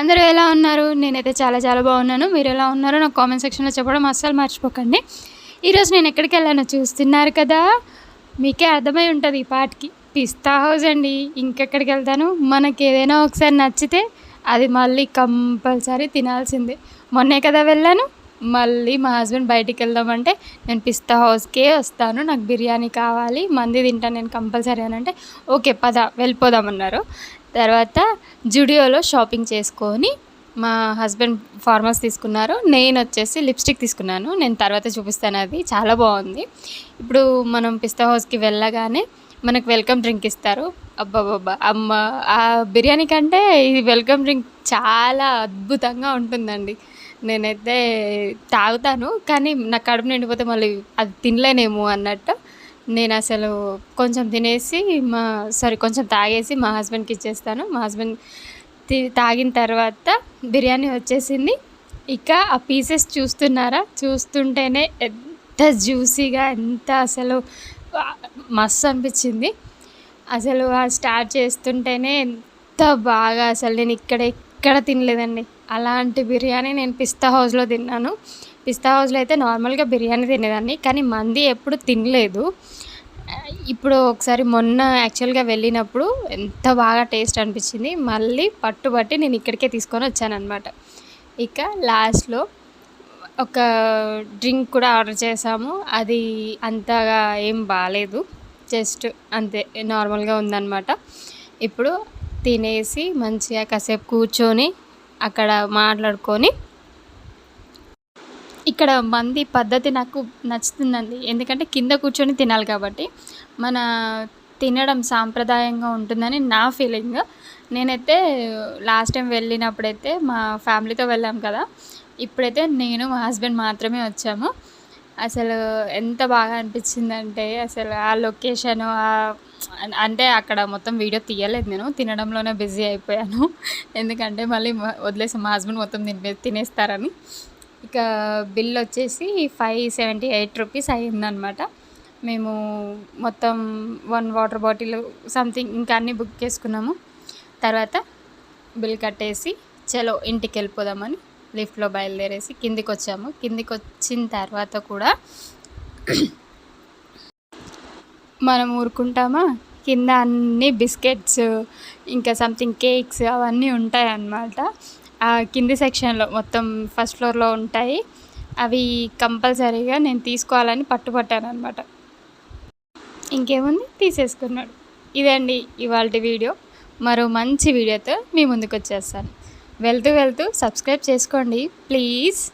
అందరూ ఎలా ఉన్నారు? నేనైతే చాలా చాలా బాగున్నాను. మీరు ఎలా ఉన్నారో నాకు కామెంట్ సెక్షన్లో చెప్పడం అస్సలు మర్చిపోకండి. ఈరోజు నేను ఎక్కడికి వెళ్ళానో చూస్తున్నారు కదా? మీకే అర్థమై ఉంటుంది ఈ పాటకి. పిస్తా హౌస్ అండి. ఇంకెక్కడికి వెళ్తాను? మనకి ఏదైనా ఒకసారి నచ్చితే అది మళ్ళీ కంపల్సరీ తినాల్సిందే. మొన్నే కదా వెళ్ళాను. మళ్ళీ మా హస్బెండ్ బయటికి వెళ్దామంటే నేను పిస్తా హౌస్కే వస్తాను. నాకు బిర్యానీ కావాలి. మంది తింటాను నేను కంపల్సరీ అని అంటే ఓకే పద వెళ్ళిపోదామన్నారు. తర్వాత జుడియోలో షాపింగ్ చేసుకొని మా హస్బెండ్ ఫార్మర్స్ తీసుకున్నారు. నేను వచ్చేసి లిప్స్టిక్ తీసుకున్నాను. నేను తర్వాత చూపిస్తాను అది. చాలా బాగుంది. ఇప్పుడు మనం పిస్తా హౌస్కి వెళ్ళగానే మనకు వెల్కమ్ డ్రింక్ ఇస్తారు. అబ్బాబాబా అమ్మ ఆ బిర్యానీ కంటే ఇది వెల్కమ్ డ్రింక్ చాలా అద్భుతంగా ఉంటుందండి. నేనైతే తాగుతాను. కానీ నా కడుపు నిండిపోతే మళ్ళీ అది తినలేనేమో అన్నట్టు నేను అసలు కొంచెం తినేసి మా సారీ కొంచెం తాగేసి మా హస్బెండ్కి ఇచ్చేస్తాను. మా హస్బెండ్ తి- తాగిన తర్వాత బిర్యానీ వచ్చేసింది. ఇక ఆ పీసెస్ చూస్తున్నారా? చూస్తుంటేనే ఎంత జ్యూసీగా ఎంత అసలు మస్తు అనిపించింది. అసలు ఆ స్టార్ట్ చేస్తుంటేనే ఎంత బాగా అసలు నేను ఇక్కడ ఎక్కడ తినలేదండి. అలాంటి బిర్యానీ నేను పిస్తా హౌస్లో తిన్నాను. పిస్తా హౌస్లో అయితే నార్మల్గా బిర్యానీ తినేదాన్ని కానీ మంది ఎప్పుడు తినలేదు. ఇప్పుడు ఒకసారి మొన్న యాక్చువల్గా వెళ్ళినప్పుడు ఎంత బాగా టేస్ట్ అనిపించింది. మళ్ళీ పట్టుబట్టి నేను ఇక్కడికే తీసుకొని వచ్చాను అనమాట ఇక లాస్ట్లో ఒక డ్రింక్ కూడా ఆర్డర్ చేసాము అది అంతగా ఏం బాగాలేదు జస్ట్ అంతే నార్మల్గా ఉందన్నమాట. ఇప్పుడు తినేసి మంచిగా కాసేపు కూర్చొని అక్కడ మాట్లాడుకొని ఇక్కడ మంది పద్ధతి నాకు నచ్చుతుందండి. ఎందుకంటే కింద కూర్చొని తినాలి కాబట్టి. మన తినడం సాంప్రదాయంగా ఉంటుందని నా ఫీలింగ్. నేనైతే లాస్ట్ టైం వెళ్ళినప్పుడైతే మా ఫ్యామిలీతో వెళ్ళాం కదా. ఇప్పుడైతే నేను మా హస్బెండ్ మాత్రమే వచ్చాము. అసలు ఎంత బాగా అనిపించిందంటే అసలు ఆ లొకేషన్ అంటే అక్కడ మొత్తం వీడియో తీయలేదు నేను. తినడంలోనే బిజీ అయిపోయాను. ఎందుకంటే మళ్ళీ వదిలేసి మా హస్బెండ్ మొత్తం తినే తినేస్తారని. ఇక బిల్ వచ్చేసి ఫైవ్ సెవెంటీ ఎయిట్ రూపీస్ అయ్యిందనమాట. మేము మొత్తం వన్ వాటర్ బాటిల్ సంథింగ్ ఇంకా అన్నీ బుక్ చేసుకున్నాము. తర్వాత బిల్ కట్టేసి చలో ఇంటికి వెళ్ళిపోదామని లిఫ్ట్లో బయలుదేరేసి కిందికి వచ్చాము. కిందికి వచ్చిన తర్వాత కూడా మనం ఊరుకుంటామా? కింద అన్ని బిస్కెట్స్ ఇంకా సంథింగ్ కేక్స్ అవన్నీ ఉంటాయి అన్నమాట ఆ కింది సెక్షన్లో మొత్తం ఫస్ట్ ఫ్లోర్లో ఉంటాయి. అవి కంపల్సరీగా నేను తీసుకోవాలని పట్టుపట్టాను అనమాట ఇంకేముంది? తీసేసుకున్నాడు. ఇదండి ఇవాళ వీడియో. మరో మంచి వీడియోతో మీ ముందుకు వచ్చేస్తాను వెళ్తూ వెళ్తూ సబ్స్క్రైబ్ చేసుకోండి. ప్లీజ్.